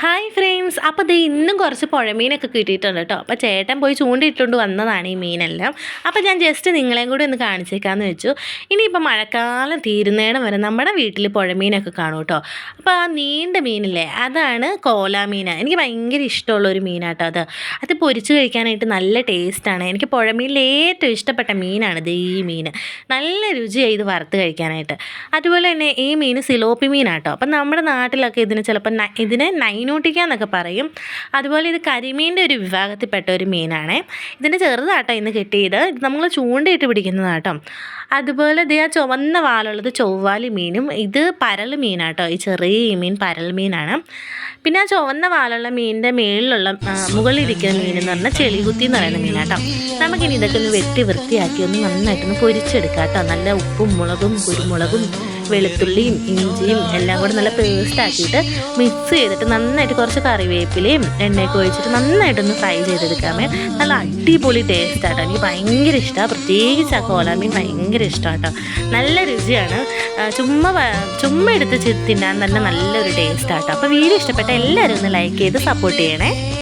Hi friends അപ്പോൾ ദേ ഇന്നും കുറച്ച് പുഴമീനൊക്കെ കിട്ടിയിട്ടുണ്ട് കേട്ടോ. അപ്പോൾ ചേട്ടൻ പോയി ചൂണ്ടിയിട്ടുകൊണ്ട് വന്നതാണ് ഈ മീനെല്ലാം. അപ്പോൾ ഞാൻ ജസ്റ്റ് നിങ്ങളെയും കൂടി ഒന്ന് കാണിച്ചേക്കാന്ന് വെച്ചു. ഇനിയിപ്പോൾ മഴക്കാലം തീരുന്നേടം വരെ നമ്മുടെ വീട്ടിൽ പുഴമീനൊക്കെ കാണും കേട്ടോ. അപ്പോൾ ആ നീണ്ട മീനില്ലേ അതാണ് കോല മീൻ എനിക്ക് ഭയങ്കര ഇഷ്ടമുള്ള ഒരു മീനാട്ടോ അത്. അത് പൊരിച്ച് കഴിക്കാനായിട്ട് നല്ല ടേസ്റ്റാണ് എനിക്ക് പുഴമീനിൽ ഏറ്റവും ഇഷ്ടപ്പെട്ട മീനാണ് ഇത് ഈ മീൻ. നല്ല രുചിയായി ഇത് വറുത്ത് കഴിക്കാനായിട്ട്. അതുപോലെ തന്നെ ഈ മീൻ സിലോപ്പി മീനാട്ടോ. അപ്പം നമ്മുടെ നാട്ടിലൊക്കെ ഇതിന് ചിലപ്പോൾ ഇതിന് ഇതിനെ നൈനോട്ടിക്ക എന്നൊക്കെ പറയും. അതുപോലെ ഇത് കരിമീന്റെ ഒരു വിഭാഗത്തിൽപ്പെട്ട ഒരു മീനാണ്. ഇതിന്റെ ചെറുതാട്ടോ ഇന്ന് കിട്ടിയത്. ഇത് നമ്മൾ ചൂണ്ടയിട്ട് പിടിക്കുന്നതാട്ടോ. അതുപോലെ ഇത് ആ ചുവന്ന വാലുള്ളത് ചൊവ്വാലി മീനും. ഇത് പരൽ മീനാട്ടോ. ഈ ചെറിയ മീൻ പരൽ മീനാണ്. പിന്നെ ആ ചുവന്ന വാലുള്ള മീനിന്റെ മേളിലുള്ള മുകളിലിരിക്കുന്ന മീൻ എന്ന് പറഞ്ഞാൽ ചെളികുത്തി എന്ന് പറയുന്ന മീനാട്ടോ. നമുക്കിനി ഇതൊക്കെ ഒന്ന് വെട്ടി വൃത്തിയാക്കി ഒന്ന് നന്നായിട്ടൊന്ന് പൊരിച്ചെടുക്കാം കേട്ടോ നല്ല ഉപ്പും മുളകും കുരുമുളകും വെളുത്തുള്ളിയും ഇഞ്ചിയും എല്ലാം കൂടെ നല്ല പേസ്റ്റ് ആക്കിയിട്ട് മിക്സ് ചെയ്തിട്ട് നന്നായിട്ട് കുറച്ച് കറിവേപ്പിലയും എണ്ണയൊക്കെ ഒഴിച്ചിട്ട് നന്നായിട്ടൊന്ന് ഫ്രൈ ചെയ്തെടുക്കാമേ നല്ല അടിപൊളി ടേസ്റ്റ് ആട്ടോ. എനിക്ക് ഭയങ്കര ഇഷ്ടമാണ് പ്രത്യേകിച്ച് ആ കോലാമീൻ ഭയങ്കര ഇഷ്ടമാണ് കേട്ടോ നല്ല രുചിയാണ്. ചുമ്മാ ചുമ്മാ എടുത്ത് തിന്നാൻ തന്നെ നല്ലൊരു ടേസ്റ്റ് ആട്ടോ. അപ്പോൾ വീഡിയോ ഇഷ്ടപ്പെട്ട എല്ലാവരും ഒന്ന് ലൈക്ക് ചെയ്ത് സപ്പോർട്ട് ചെയ്യണേ.